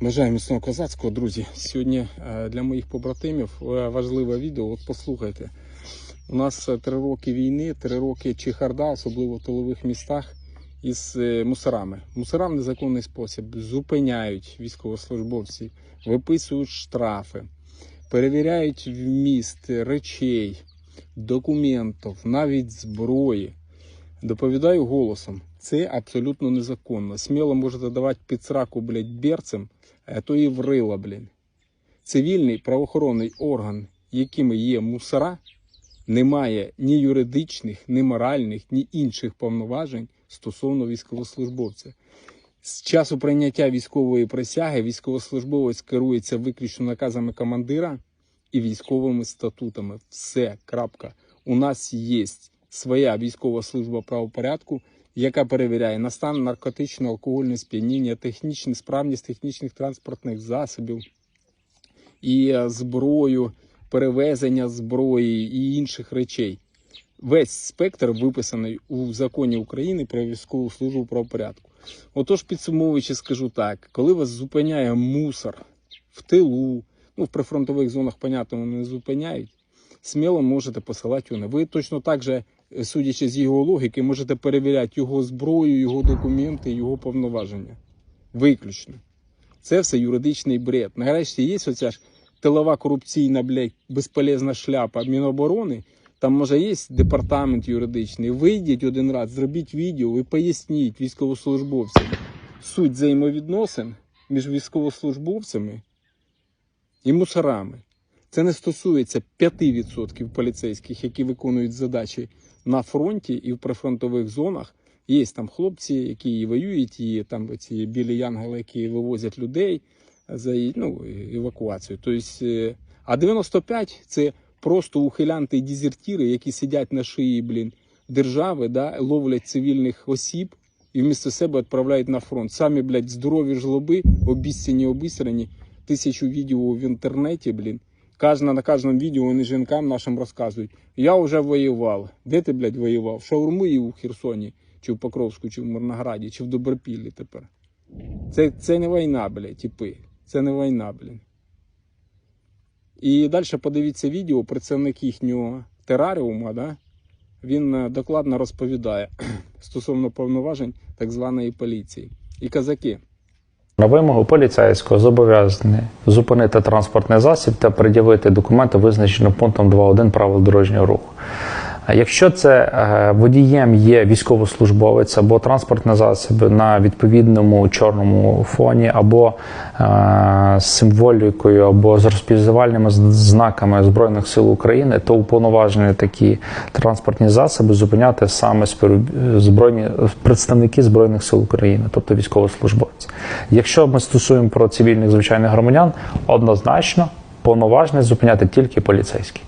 Бажаю міцного козацького, друзі. Сьогодні е, для моїх побратимів е, важливе відео. От послухайте. У нас е, три роки війни, три роки чехарда, особливо в тилових містах, із мусорами. Мусора в незаконний спосіб зупиняють військовослужбовців, виписують штрафи, перевіряють вміст речей, документів, навіть зброї. Доповідаю голосом. Це абсолютно незаконно. Сміло можете давати під сраку, блядь, берцем, а то і врила, блін. Цивільний правоохоронний орган, якими є мусора, не має ні юридичних, ні моральних, ні інших повноважень стосовно військовослужбовця. З часу прийняття військової присяги військовослужбовець керується виключно наказами командира і військовими статутами. Все, крапка. У нас є своя військова служба правопорядку, яка перевіряє на стан наркотичного алкогольне сп'яніння, технічну справність технічних транспортних засобів і е, зброю, перевезення зброї і інших речей. Весь спектр виписаний у законі України про військову службу правопорядку. Отож, підсумовуючи, скажу так: коли вас зупиняє мусор в тилу, ну в прифронтових зонах, понятно, не зупиняють, сміло можете посилати його. Ви точно так же, судячи з його логіки, можете перевіряти його зброю, його документи, його повноваження. Виключно. Це все юридичний бред. Нарешті є оця ж тилова корупційна, блядь, безполезна шляпа Міноборони. Там, може, є департамент юридичний. Вийдіть один раз, зробіть відео і поясніть військовослужбовцям суть взаємовідносин між військовослужбовцями і мусорами. Це не стосується 5% поліцейських, які виконують задачі на фронті і в прифронтових зонах. Є там хлопці, які і воюють, і там ці білі янгели, які вивозять людей за ну, евакуацію. Тобто, е, а 95 це просто ухилянти і дезертіри, які сидять на шиї блін, держави, да, ловлять цивільних осіб і вмісто себе відправляють на фронт. Самі, блядь, здорові жлоби, обіцяні, обісрані, тисячу відео в інтернеті, блін. На кожному відео вони жінкам нашим розказують: я вже воював. Де ти, блядь, воював? В Шаурмиї у Херсоні, чи в Покровську, чи в Мирнограді, чи в Добропіллі тепер. Це, це не війна, блядь, типи. Це не війна, блін. І далі подивіться відео, представник їхнього тераріума, да? він е, докладно розповідає стосовно повноважень так званої поліції. І казаки, На вимогу поліцейського зобов'язаний зупинити транспортний засіб та пред'явити документи, визначені пунктом 2.1 правил дорожнього руху. Якщо це е, водієм є військовослужбовець або транспортний засіб на відповідному чорному фоні, або е, з символікою, або з розпізнавальними знаками Збройних сил України, то уповноважені такі транспортні засоби зупиняти саме збройні представники Збройних сил України, тобто військовослужбовці. Якщо ми стосуємо про цивільних звичайних громадян, однозначно повноважений зупиняти тільки поліцейський.